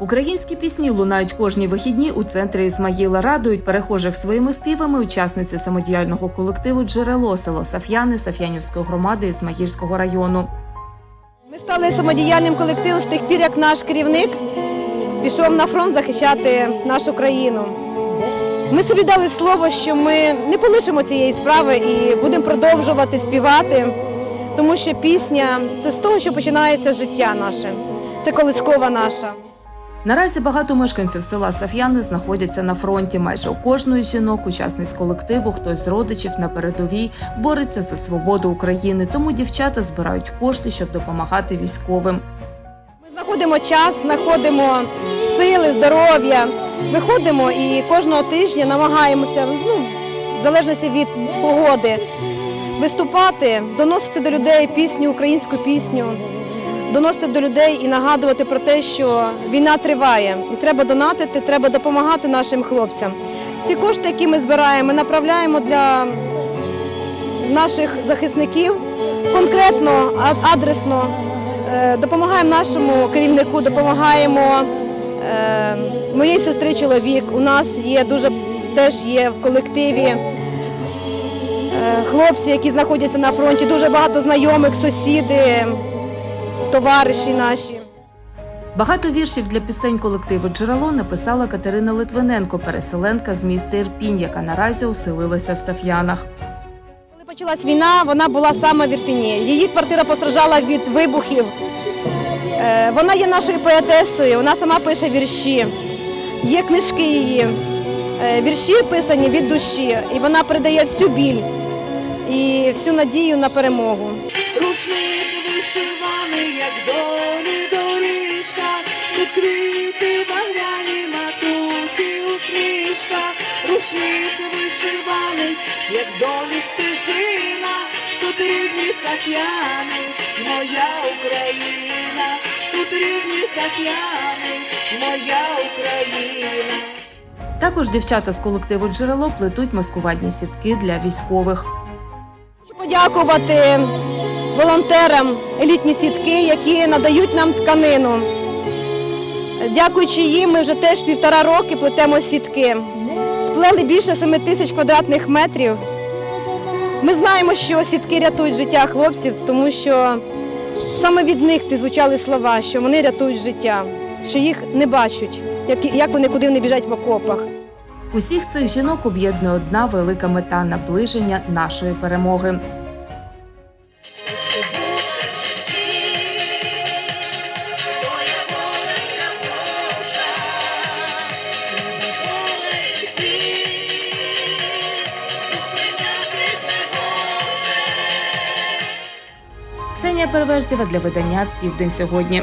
Українські пісні лунають кожні вихідні у центрі Ізмаїла. Радують перехожих своїми співами учасниці самодіяльного колективу Джерело село Саф'яни Саф'янівської громади Ізмаїльського району. Ми стали самодіяльним колективом з тих пір, як наш керівник пішов на фронт захищати нашу країну. Ми собі дали слово, що ми не полишимо цієї справи і будемо продовжувати співати, тому що пісня це з того, що починається життя наше, це колискова наша. Наразі багато мешканців села Саф'яни знаходяться на фронті. Майже у кожної жінок, учасниць колективу, хтось з родичів на передовій бореться за свободу України. Тому дівчата збирають кошти, щоб допомагати військовим. Ми знаходимо час, знаходимо сили, здоров'я, виходимо і кожного тижня намагаємося, ну, в залежності від погоди, виступати, доносити до людей пісню, українську пісню, доносити до людей і нагадувати про те, що війна триває, і треба донатити, треба допомагати нашим хлопцям. Всі кошти, які ми збираємо, направляємо для наших захисників конкретно, адресно. Е, Допомагаємо нашому керівнику, допомагаємо е, моїй сестри чоловік. У нас є дуже теж є в колективі е, хлопці, які знаходяться на фронті, дуже багато знайомих, сусіди, товариші наші. Багато віршів для пісень колективу Джерело написала Катерина Литвиненко, переселенка з міста Ірпінь, яка наразі оселилася в Саф'янах. Коли почалась війна, вона була саме в Ірпіні. Її квартира постраждала від вибухів. Е, Вона є нашою поетесою, вона сама пише вірші. Є книжки її, е, вірші писані від душі, і вона передає всю біль і всю надію на перемогу. Вишиваний, як долі доріжка, тут квіти багряні, матусі усмішка. Рушник вишиваний, як долі стежина, тут рідні сакяни, моя Україна, тут рідні сакяни, моя Україна. Також дівчата з колективу Джерело плетуть маскувальні сітки для військових. Хочу подякувати волонтерам елітні сітки, які надають нам тканину. Дякуючи їм, ми вже теж півтора роки плетемо сітки. Сплели більше 7 тисяч квадратних метрів. Ми знаємо, що сітки рятують життя хлопців, тому що саме від них ці звучали слова, що вони рятують життя, що їх не бачать, як, вони куди вони біжать в окопах. Усіх цих жінок об'єднує одна велика мета наближення нашої перемоги. Ксенія Переверзєва для видання Південь сьогодні.